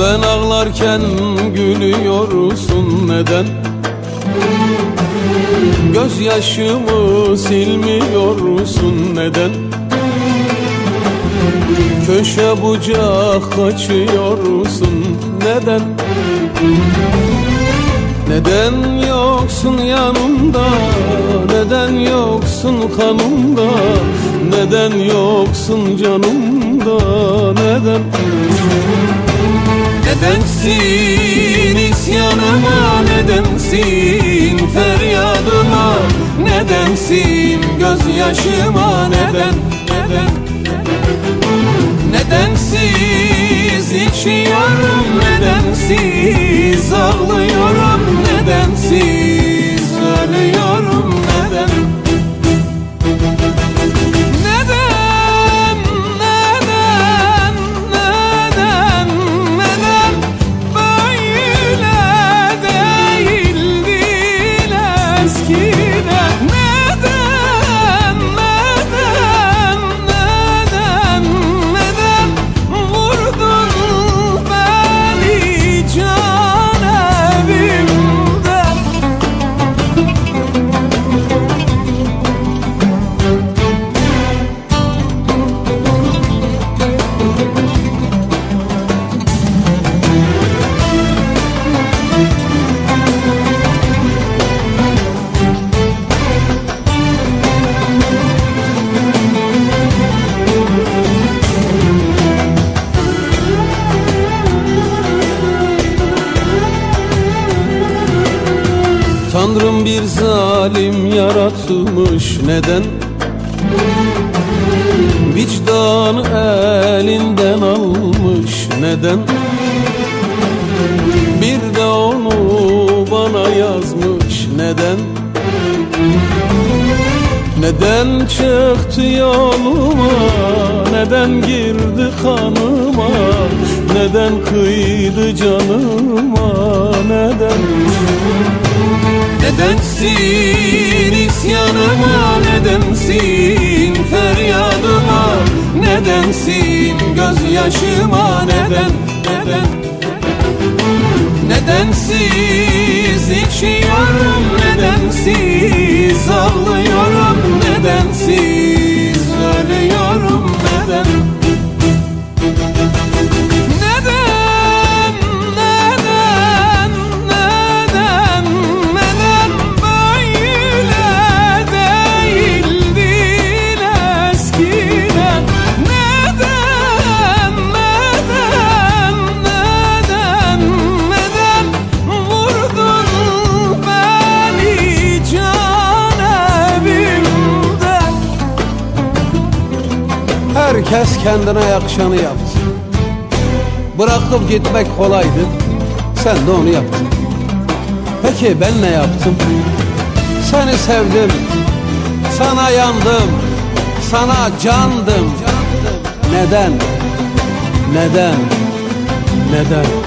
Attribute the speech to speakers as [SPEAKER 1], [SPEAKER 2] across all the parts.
[SPEAKER 1] Ben ağlarken gülüyorsun neden? Gözyaşımı silmiyorsun neden? Köşe bucak kaçıyorsun neden? Neden yoksun yanımda? Neden yoksun kanımda? Neden yoksun canımda? Neden? Nedensin isyanıma Nedensin feryadıma Nedensin gözyaşıma Neden, neden Nedensiz içiyorum Nedensiz ağlıyorum Nedensiz Bir zalim yaratmış neden? Vicdanı elinden almış. Neden? Bir de onu bana yazmış. Neden? Neden çıktı yoluma? Neden girdi kanıma? Neden kıydı canıma? Neden Nedensin isyanıma Nedensin feryadıma Nedensin gözyaşıma Neden Neden Nedensiz içiyorum Herkes kendine yakışanı yaptı. Bırakıp gitmek kolaydı. Sen de onu yaptın. Peki ben ne yaptım? Seni sevdim. Sana yandım. Sana candım. Neden? Neden? Neden?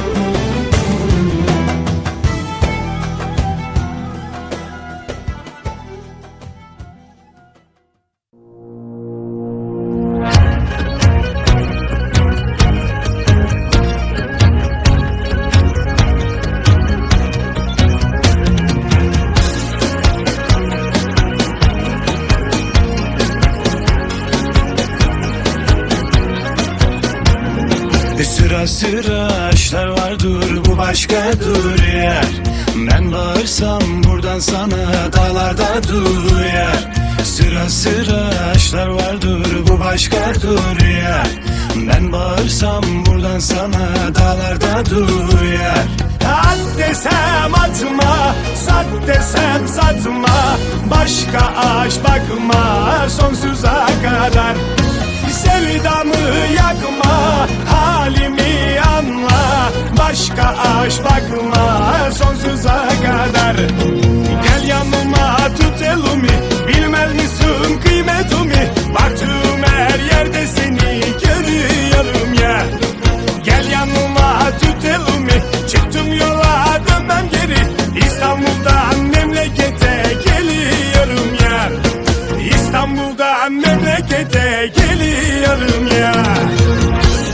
[SPEAKER 2] Sıra sıra işler vardır bu başkadır yer Ben bağırsam buradan sana dağlarda duyar Sıra sıra işler vardır bu başkadır yer Ben bağırsam buradan sana dağlarda duyar At desem atma, sat desem satma. Başka aşk bakma sonsuza kadar. Sevdamı yakma aşka aşk bakmaz